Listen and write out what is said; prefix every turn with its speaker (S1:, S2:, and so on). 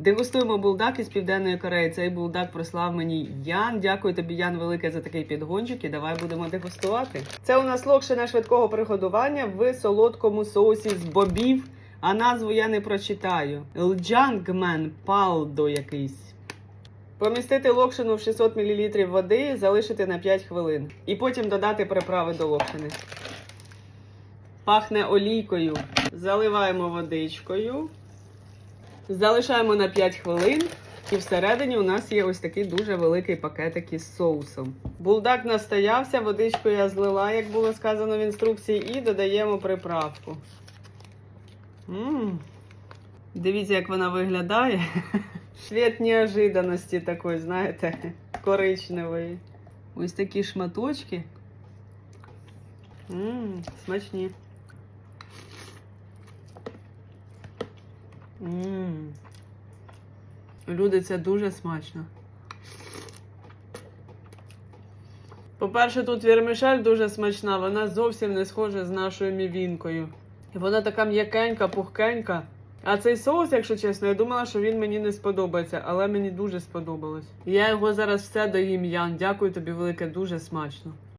S1: Дегустуємо булдак із південної Кореї. Цей булдак прислав мені Ян. Дякую тобі, Ян, велике за такий підгончик. І давай будемо дегустувати. Це у нас локшина швидкого приготування в солодкому соусі з бобів. А назву я не прочитаю. Лджангмен палдо якийсь. Помістити локшину в 600 мл води, залишити на 5 хвилин. І потім додати приправи до локшини. Пахне олійкою. Заливаємо водичкою. Залишаємо на 5 хвилин. І всередині у нас є ось такий дуже великий пакетик із соусом. Булдак настоявся, водичку я злила, як було сказано в інструкції, і додаємо приправку. М. Дивіться, як вона виглядає. Світ неожиданності такий, знаєте, коричневий. Ось такі шматочки. Мм, смачні. Мм. Люди, це дуже смачно. По-перше, тут вірмішель дуже смачна, вона зовсім не схожа з нашою мівінкою. Вона така м'якенька, пухкенька. А цей соус, якщо чесно, я думала, що він мені не сподобається, але мені дуже сподобалось. Я його зараз все доїм, Ян. Дякую тобі велике, дуже смачно.